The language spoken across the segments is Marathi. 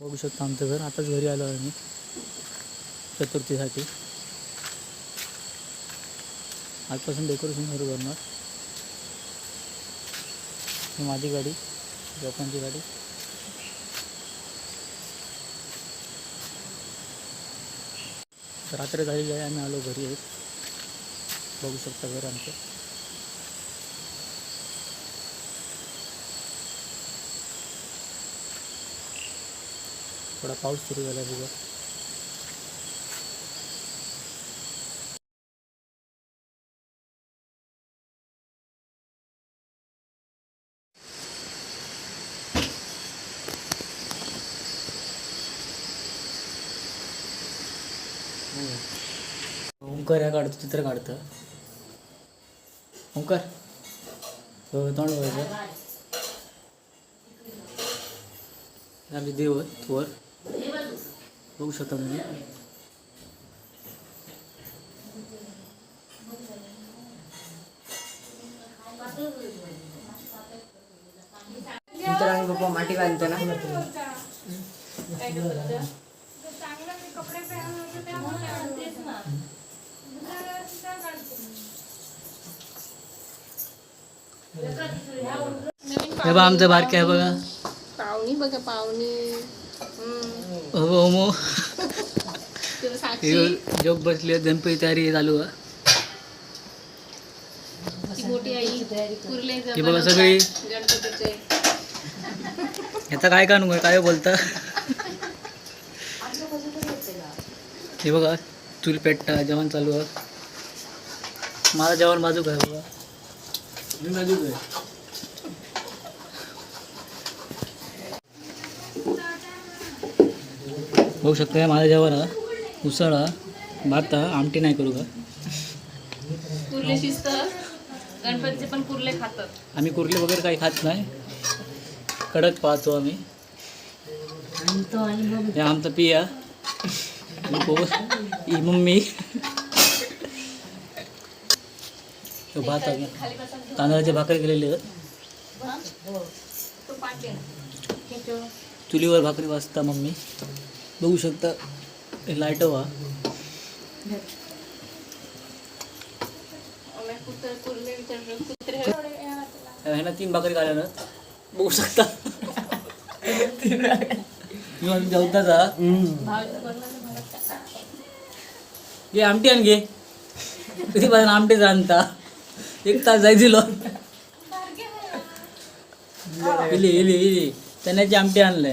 बघू शकता आमचं घर. आताच घरी आलो आहे मी चतुर्थीसाठी. आजपासून डेकोरेशन सुरू करणार. ही माझी गाडी लोकांची गाडी. रात्र झालेली आहे आम्ही आलो घरी आहेत बघू शकता घर आमचं. थोडा पाऊस सुरू झाला बघा ओंकार या काढतो चित्र काढतं. ओंकार. हो, तोंड बघायचं. आमचे देव वर. बघू शकता तुम्ही. नंतर आम्ही पप्पा माटी बांधतो ना. हे बघा आमचं बारके आहे बघा. पाहुणी बघा पाहुणी हम्म. हो ओमो तिला साक्षी हे जोग बसली गणपती तयारी चालू आहे. ती मोठी आई कुर्ले हे बघा सगळी. ह्याचा काय कानू आहे? काय बोलता? हे बघा चूल पेटता जेवण चालू आहे. माझं जेवण बाजूक आहे बघा. मी बाजूक आहे. बघू शकता माझं जेवण आहे उसळ भात आमटी नाही करू का? शिस्त गणपतीचे पण कुर्ले खातात. आम्ही कुर्ले वगैरे काही खात नाही. कडक पाहतो आम्ही. आमचा पिया. ही मम्मी. तो भात तांदळाचे भाकरी केलेले चुलीवर भाकरी वाजता मम्मी. बघू शकता. हे लाइट व्हा कुर्ले तीन भाकरी काढल्या ना. बघू शकता. मी जा. घे आमटी आण घे. कधी पाहिजे आमटीच आणता एक तास जाय दिलो. इली इली इली. चण्याची आमटी आणलंय.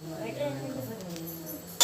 哎。